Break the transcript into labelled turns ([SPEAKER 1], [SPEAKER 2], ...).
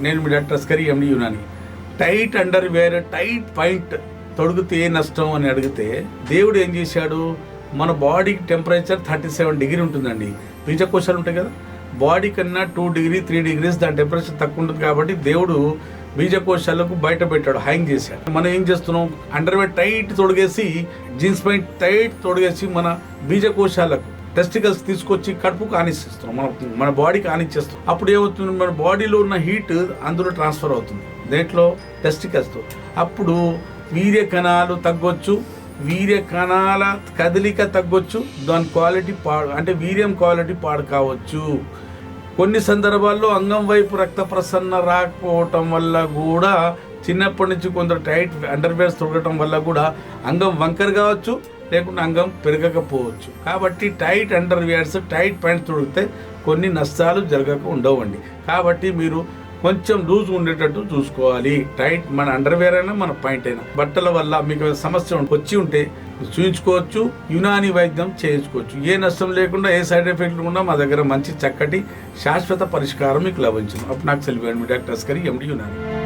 [SPEAKER 1] నేను మీ doctor Askari MD Unani. Tight underwear tight pant తొడిగితే ఏ నష్టం అని అడిగితే దేవుడు ఏం చేశాడు? మన బాడీకి టెంపరేచర్ థర్టీ సెవెన్ డిగ్రీ ఉంటుందండి. బీజకోశాలు ఉంటాయి కదా. బాడీ కన్నా టూ డిగ్రీ త్రీ డిగ్రీస్ దాని టెంపరేచర్ తక్కువ ఉంటుంది కాబట్టి దేవుడు బీజకోశాలకు బయట పెట్టాడు హ్యాంగ్ చేశాడు. మనం ఏం చేస్తున్నాం? అండర్వేర్ టైట్ తొడిగేసి జీన్స్ పాయింట్ టైట్ తొడిగేసి మన బీజకోశాలకు టెస్టికల్స్ తీసుకొచ్చి కడుపుకు ఆనిస్తున్నాం మన మన బాడీకి ఆనిచ్చేస్తాం అప్పుడు ఏమవుతుంది? మన బాడీలో ఉన్న హీట్ అందులో ట్రాన్స్ఫర్ అవుతుంది. దేంట్లో? టెస్టికల్స్తో అప్పుడు వీర్య కణాలు తగ్గొచ్చు. వీర్య కణాల కదలిక తగ్గొచ్చు. దాని క్వాలిటీ పాడు అంటే వీర్యం క్వాలిటీ పాడు కావచ్చు. కొన్ని సందర్భాల్లో అంగం వైపు రక్త ప్రసరణ రాకపోవటం వల్ల కూడా చిన్నప్పటి నుంచి కొందరు టైట్ అండర్వేర్స్ తొడగటం వల్ల కూడా అంగం వంకర కావచ్చు. లేకుంటే అంగం పెరగకపోవచ్చు. కాబట్టి టైట్ అండర్వేర్స్ టైట్ ప్యాంట్స్ తొడిగితే కొన్ని నష్టాలు జరగక ఉండవండి. కాబట్టి మీరు కొంచెం లూజ్ ఉండేటట్టు చూసుకోవాలి. టైట్ మన అండర్వేర్ అయినా మన పాయింట్ అయినా. బట్టల వల్ల మీకు సమస్య వచ్చి ఉంటే చూయించుకోవచ్చు యునాని వైద్యం చేయించుకోవచ్చు. ఏ నష్టం లేకుండా ఏ సైడ్ ఎఫెక్ట్ లేకుండా మా దగ్గర మంచి చక్కటి శాశ్వత పరిష్కారం మీకు లభించింది అప్పుడు నాకు సెల్వి డాక్టర్ అస్కరి ఎండి యునాని.